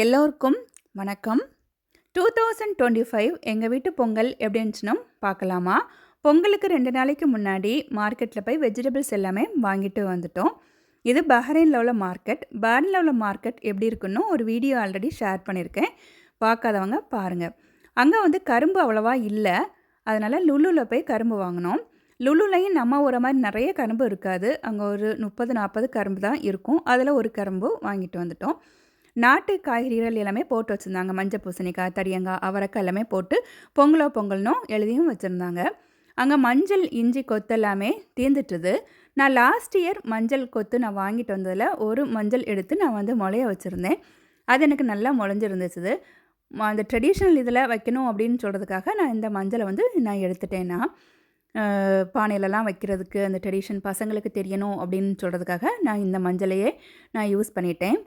எல்லோருக்கும் வணக்கம். Two thousand twenty five எங்கள் வீட்டு பொங்கல் எப்படி இருந்துச்சுன்னு பார்க்கலாமா? பொங்கலுக்கு ரெண்டு நாளைக்கு முன்னாடி மார்க்கெட்டில் போய் வெஜிடபிள்ஸ் எல்லாமே வாங்கிட்டு வந்துட்டோம். இது பஹ்ரைனில் உள்ள மார்க்கெட் பஹ்ரைனில் உள்ள மார்க்கெட் எப்படி இருக்குன்னு ஒரு வீடியோ ஆல்ரெடி ஷேர் பண்ணியிருக்கேன். பார்க்காதவங்க பாருங்கள் அங்கே வந்து கரும்பு அவ்வளோவா இல்லை. அதனால் லுலுவில் போய் கரும்பு வாங்கினோம். லுலுலையும் நம்ம ஒரு மாதிரி நிறைய கரும்பு இருக்காது. அங்கே ஒரு முப்பது நாற்பது கரும்பு தான் இருக்கும். அதில் ஒரு கரும்பு வாங்கிட்டு வந்துட்டோம். நாட்டு காய்கறிகள் எல்லாமே போட்டு வச்சுருந்தாங்க. மஞ்சள் பூசணிக்காய் தடியங்காய் அவரைக்காய் எல்லாமே போட்டு பொங்கலோ பொங்கல்னும் எழுதியும் வச்சுருந்தாங்க. அங்கே மஞ்சள் இஞ்சி கொத்து எல்லாமே தீர்ந்துட்டுது. நான் லாஸ்ட் இயர் மஞ்சள் கொத்து நான் வாங்கிட்டு வந்ததில் ஒரு மஞ்சள் எடுத்து நான் வந்து முளைய வச்சுருந்தேன். அது எனக்கு நல்லா முளைஞ்சிருந்துச்சு அந்த ட்ரெடிஷ்னல் இதில் வைக்கணும் அப்படின்னு சொல்கிறதுக்காக நான் இந்த மஞ்சளை வந்து நான் எடுத்துட்டேன்னா பானையிலலாம் வைக்கிறதுக்கு அந்த ட்ரெடிஷன் பசங்களுக்கு தெரியணும் அப்படின்னு சொல்கிறதுக்காக நான் இந்த மஞ்சளையே நான் யூஸ் பண்ணிட்டேன்.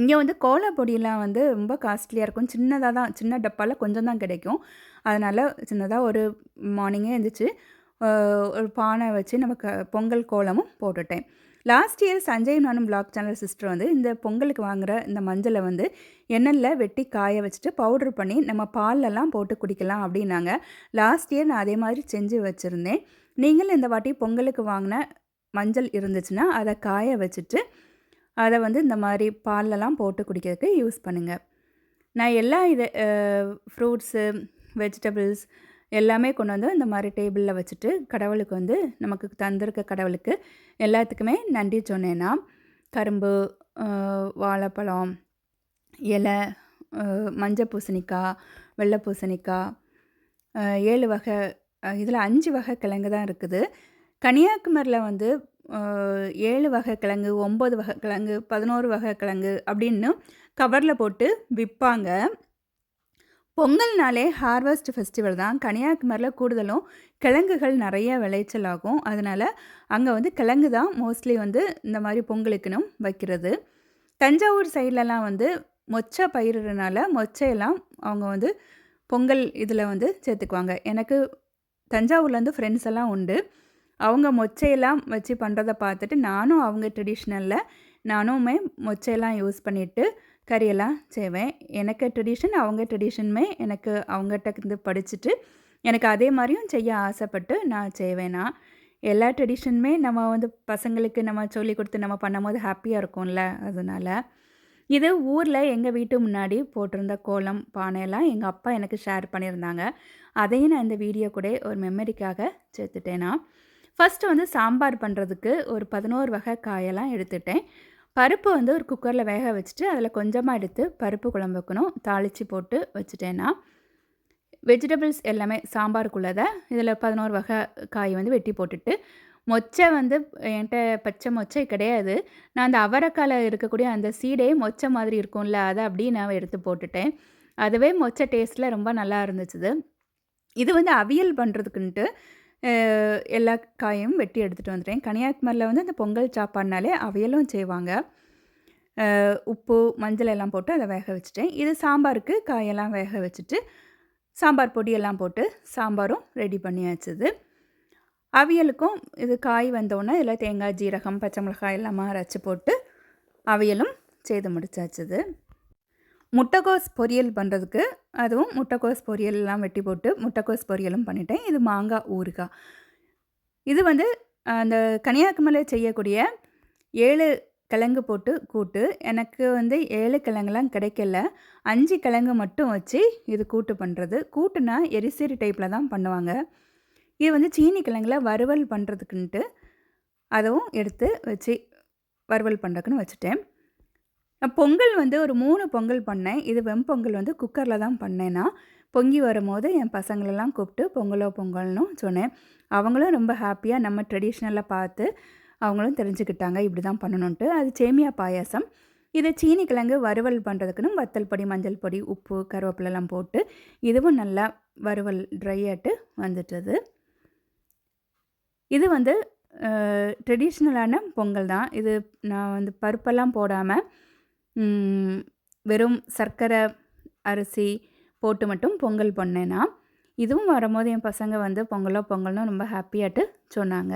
இங்கே வந்து கோலா பொடியெல்லாம் வந்து ரொம்ப காஸ்ட்லியாக இருக்கும். சின்னதாக தான் சின்ன டப்பாவில் கொஞ்சம் தான் கிடைக்கும். அதனால் சின்னதாக ஒரு மார்னிங்கே எழுந்திரிச்சு ஒரு பானை வச்சு நம்ம க பொங்கல் கோலமும் போட்டுட்டேன். லாஸ்ட் இயர் சஞ்சய் நானும் பிளாக் சேனல் சிஸ்டர் வந்து இந்த பொங்கலுக்கு வாங்குகிற இந்த மஞ்சளை வந்து எண்ணெயில் வெட்டி காய வச்சுட்டு பவுடர் பண்ணி நம்ம பால்லலாம் போட்டு குடிக்கலாம் அப்படின்னாங்க. லாஸ்ட் இயர் நான் அதே மாதிரி செஞ்சு வச்சுருந்தேன். நீங்களும் இந்த வாட்டி பொங்கலுக்கு வாங்கின மஞ்சள் இருந்துச்சுன்னா அதை காய வச்சுட்டு அதை வந்து இந்த மாதிரி பால்லலாம் போட்டு குடிக்கிறதுக்கு யூஸ் பண்ணுங்கள் நான் எல்லா இது ஃப்ரூட்ஸு வெஜிடபிள்ஸ் எல்லாமே கொண்டு வந்து இந்த மாதிரி டேபிளில் வச்சுட்டு கடவுளுக்கு வந்து நமக்கு தந்திருக்க கடவுளுக்கு எல்லாத்துக்குமே நன்றி சொன்னேன்னா கரும்பு வாழைப்பழம் இலை மஞ்சள் பூசணிக்காய் வெள்ளை பூசணிக்காய் ஏழு வகை இதில் அஞ்சு வகை கிழங்கு தான் இருக்குது. கன்னியாகுமரியில் வந்து ஏழு வகை கிழங்கு ஒம்பது வகை கிழங்கு பதினோரு வகை கிழங்கு அப்படின்னு கவரில் போட்டு விற்பாங்க பொங்கல்னாலே ஹார்வெஸ்ட் ஃபெஸ்டிவல் தான். கன்னியாகுமரியில் கூடுதலும் கிழங்குகள் நிறைய விளைச்சல் ஆகும். அதனால் அங்கே வந்து கிழங்கு தான் மோஸ்ட்லி வந்து இந்த மாதிரி பொங்கலுக்குன்னு வைக்கிறது. தஞ்சாவூர் சைட்லலாம் வந்து மொச்சை பயிரிடுறனால மொச்சையெல்லாம் அவங்க வந்து பொங்கல் இதில் வந்து சேர்த்துக்குவாங்க. எனக்கு தஞ்சாவூர்லேருந்து ஃப்ரெண்ட்ஸ் எல்லாம் உண்டு. அவங்க மொச்சையெல்லாம் வச்சு பண்ணுறத பார்த்துட்டு நானும் அவங்க ட்ரெடிஷ்னலில் நானுமே மொச்சையெல்லாம் யூஸ் பண்ணிவிட்டு கறியெல்லாம் செய்வேன். எனக்கு ட்ரெடிஷன் அவங்க ட்ரெடிஷனுமே எனக்கு அவங்ககிட்ட இருந்து படிச்சுட்டு எனக்கு அதே மாதிரியும் செய்ய ஆசைப்பட்டு நான் செய்வேனா. எல்லா ட்ரெடிஷனுமே நம்ம வந்து பசங்களுக்கு நம்ம சொல்லி கொடுத்து நம்ம பண்ணும்போது ஹாப்பியாக இருக்கும்ல அதனால். இது ஊரில் எங்கள் வீட்டு முன்னாடி போட்டிருந்த கோலம் பானையெல்லாம் எங்கள் அப்பா எனக்கு ஷேர் பண்ணியிருந்தாங்க. அதையும் நான் இந்த வீடியோ கூட ஒரு மெமரிக்காக சேர்த்துட்டேனா ஃபஸ்ட்டு வந்து சாம்பார் பண்ணுறதுக்கு ஒரு பதினோரு வகை காயெல்லாம் எடுத்துட்டேன். பருப்பு வந்து ஒரு குக்கரில் வேக வச்சுட்டு அதில் கொஞ்சமாக எடுத்து பருப்பு குழம்பு வைக்கணும். தாளித்து போட்டு வச்சுட்டேன்னா வெஜிடபிள்ஸ் எல்லாமே சாம்பாருக்குள்ளதை இதில் பதினோரு வகை காய் வந்து வெட்டி போட்டுட்டு மொச்சை வந்து என்கிட்ட பச்சை மொச்சை கிடையாது. நான் அந்த அவரைக்காயில் இருக்கக்கூடிய அந்த சீடே மொச்சை மாதிரி இருக்கும்ல அதை அப்படியே நான் எடுத்து போட்டுட்டேன். அதுவே மொச்சை டேஸ்ட்டில் ரொம்ப நல்லா இருந்துச்சு இது வந்து அவியல் பண்ணுறதுக்குன்ட்டு எல்லா காயும் வெட்டி எடுத்துகிட்டு வந்துட்டேன் கன்னியாகுமரியில் வந்து அந்த பொங்கல் சாப்பாடுனாலே அவியலும் செய்வாங்க. உப்பு மஞ்சள் எல்லாம் போட்டு அதை வேக வச்சுட்டேன். இது சாம்பாருக்கு காயெல்லாம் வேக வச்சுட்டு சாம்பார் பொடியெல்லாம் போட்டு சாம்பாரும் ரெடி பண்ணியாச்சுது அவியலுக்கும் இது காய் வந்தோடனே இதில் தேங்காய் ஜீரகம் பச்சை மிளகாய் எல்லாமே அரைச்சி போட்டு அவியலும் செய்து முடிச்சாச்சுது முட்டைக்கோஸ் பொரியல் பண்ணுறதுக்கு அதுவும் முட்டைக்கோஸ் பொரியல்லாம் வெட்டி போட்டு முட்டைக்கோஸ் பொரியலும் பண்ணிட்டேன். இது மாங்காய் ஊறுகாய். இது வந்து அந்த கன்னியாகுமரியில் செய்யக்கூடிய ஏழு கிழங்கு போட்டு கூட்டு. எனக்கு வந்து ஏழு கிழங்குலாம் கிடைக்கல. அஞ்சு கிழங்கு மட்டும் வச்சு இது கூட்டு பண்ணுறது கூட்டுனா எரிசேரி டைப்பில் தான் பண்ணுவாங்க. இது வந்து சீனி கிழங்குல வறுவல் பண்ணுறதுக்குன்ட்டு அதுவும் எடுத்து வச்சு வறுவல் பண்ணுறதுக்குன்னு வச்சுட்டேன். நான் பொங்கல் வந்து ஒரு மூணு பொங்கல் பண்ணேன். இது வெண்பொங்கல் வந்து குக்கரில் தான் பண்ணேன்னா பொங்கி வரும்போது என் பசங்களெல்லாம் கூப்பிட்டு பொங்கலோ பொங்கல்னு சொன்னேன். அவங்களும் ரொம்ப ஹாப்பியாக நம்ம ட்ரெடிஷ்னலாக பார்த்து அவங்களும் தெரிஞ்சுக்கிட்டாங்க இப்படி தான் பண்ணணுன்ட்டு. அது சேமியா பாயாசம். இது சீனி கிழங்கு வறுவல் பண்ணுறதுக்குன்னு வத்தல் பொடி மஞ்சள் பொடி உப்பு கருவேப்பிலெல்லாம் போட்டு இதுவும் நல்லா வறுவல் ட்ரை ஆட்டு வந்துட்டது. இது வந்து ட்ரெடிஷ்னலான பொங்கல் தான். இது நான் வந்து பருப்பெல்லாம் போடாமல் வெறும் சர்க்கரை அரிசி போட்டு மட்டும் பொங்கல் பண்ணேன்னா இதுவும் வரும்போது என் பசங்க வந்து பொங்கலோ பொங்கல்னு ரொம்ப ஹாப்பியாட்டு சொன்னாங்க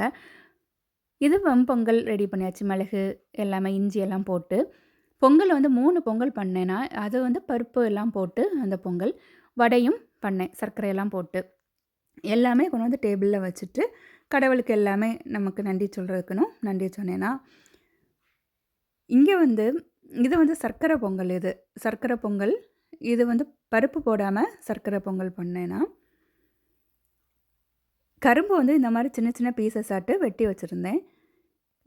இது பொங்கல் ரெடி பண்ணியாச்சு மிளகு எல்லாமே இஞ்சி எல்லாம் போட்டு பொங்கல் வந்து மூணு பொங்கல் பண்ணேன்னா அது வந்து பருப்பு எல்லாம் போட்டு அந்த பொங்கல். வடையும் பண்ணேன். சர்க்கரையெல்லாம் போட்டு. எல்லாமே கொண்டு வந்து டேபிளில் வச்சுட்டு, கடவுளுக்கு எல்லாமே நமக்கு நன்றி சொல்கிறதுக்கணும் நன்றி சொன்னேன்னா இங்கே வந்து இது வந்து சர்க்கரை பொங்கல் இது. சர்க்கரை பொங்கல். இது வந்து பருப்பு போடாமல் சர்க்கரை பொங்கல் பண்ணேன் நான். கரும்பு வந்து இந்த மாதிரி சின்ன சின்ன பீசஸ் ஆட்டு வெட்டி வச்சுருந்தேன்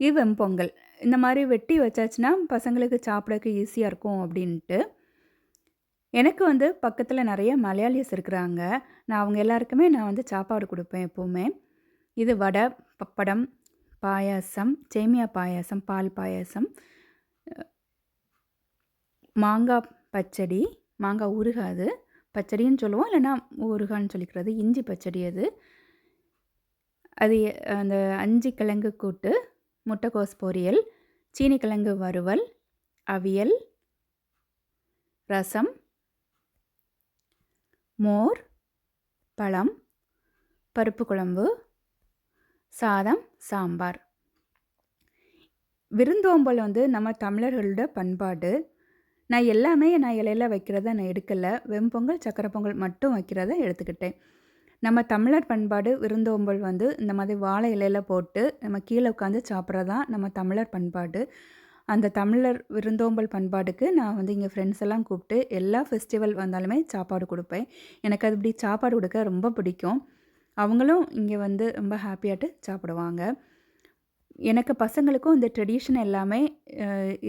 இது பொங்கல் இந்த மாதிரி வெட்டி வச்சாச்சுன்னா, பசங்களுக்கு சாப்பிடக்கு ஈஸியாக இருக்கும் அப்படின்ட்டு எனக்கு வந்து பக்கத்தில் நிறைய மலையாளிஸ் இருக்கிறாங்க. நான் அவங்க எல்லாருக்குமே நான் வந்து சாப்பாடு கொடுப்பேன் எப்போவுமே இது வடை, பப்படம், பாயாசம், சேமியா பாயாசம், பால் பாயாசம். மாங்காய் பச்சடி, மாங்காய் ஊறுகாய் அது. பச்சடின்னு சொல்லுவோம். இல்லைன்னா ஊறுகான்னு சொல்லிக்கிறது. இஞ்சி பச்சடி அது. அது அந்த அஞ்சு கிழங்கு கூட்டு, முட்டைக்கோஸ் பொரியல், சீனிக்கிழங்கு வறுவல், அவியல், ரசம், மோர், பழம், பருப்பு குழம்பு, சாதம், சாம்பார். விருந்தோம்பல் வந்து நம்ம தமிழர்களோட பண்பாடு. நான் எல்லாமே நான் இலையில வைக்கிறத நான் எடுக்கலை வெம்பொங்கல் சக்கரை பொங்கல் மட்டும் வைக்கிறத எடுத்துக்கிட்டேன். நம்ம தமிழர் பண்பாடு விருந்தோம்பல் வந்து இந்த மாதிரி வாழை இலையில போட்டு, நம்ம கீழே உட்காந்து சாப்பிட்றதான் நம்ம தமிழர் பண்பாடு. அந்த தமிழர் விருந்தோம்பல் பண்பாடுக்கு நான் வந்து இங்கே ஃப்ரெண்ட்ஸ் எல்லாம் கூப்பிட்டு, எல்லா ஃபெஸ்டிவல் வந்தாலுமே சாப்பாடு கொடுப்பேன் எனக்கு அது இப்படி சாப்பாடு கொடுக்க ரொம்ப பிடிக்கும். அவங்களும் இங்கே வந்து ரொம்ப ஹாப்பியாட்டு சாப்பிடுவாங்க. எனக்கு பசங்களுக்கும் இந்த ட்ரெடிஷன் எல்லாமே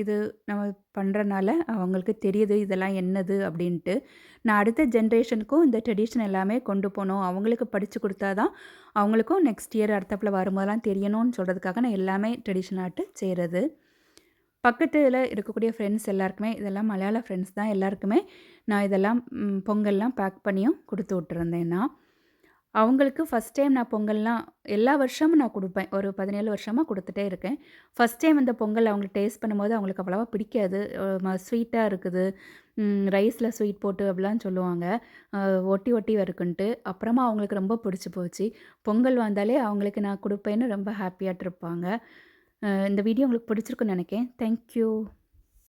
இது நம்ம பண்ணுறனால அவங்களுக்கு தெரியுது இதெல்லாம் என்னது அப்படின்ட்டு நான் அடுத்த ஜென்ரேஷனுக்கும் இந்த ட்ரெடிஷன் எல்லாமே கொண்டு போகணும் அவங்களுக்கு படித்து கொடுத்தா தான், அவங்களுக்கும் நெக்ஸ்ட் இயர் அடுத்தப்பில் வரும்போதெல்லாம் தெரியணும்னு சொல்கிறதுக்காக நான் எல்லாமே ட்ரெடிஷன் ஆட்டு செய்றது. பக்கத்துல இருக்கக்கூடிய ஃப்ரெண்ட்ஸ் எல்லாருக்குமே இதெல்லாம் மலையாள ஃப்ரெண்ட்ஸ் தான் எல்லாருக்குமே நான் இதெல்லாம் பொங்கல்லாம் பேக் பண்ணியும் கொடுத்து விட்டுருந்தேன் நான். அவங்களுக்கு ஃபஸ்ட் டைம் நான் பொங்கல்லாம் எல்லா வருஷமும் நான் கொடுப்பேன் ஒரு பதினேழு வருஷமாக கொடுத்துட்டே இருக்கேன். ஃபர்ஸ்ட் டைம் இந்த பொங்கல் அவங்களுக்கு டேஸ்ட் பண்ணும்போது அவங்களுக்கு அவ்வளோவா பிடிக்காது. ஸ்வீட்டாக ம இருக்குது. ரைஸில் ஸ்வீட் போட்டு அப்படிலாம் சொல்லுவாங்க. ஒட்டி ஒட்டி வருக்குன்ட்டு அப்புறமா அவங்களுக்கு ரொம்ப பிடிச்சி போச்சு. பொங்கல் வந்தாலே அவங்களுக்கு நான் கொடுப்பேன்னு ரொம்ப ஹாப்பியாகிட்டு இருப்பாங்க. இந்த வீடியோ உங்களுக்கு பிடிச்சிருக்குன்னு நினைக்கேன் தேங்க் யூ.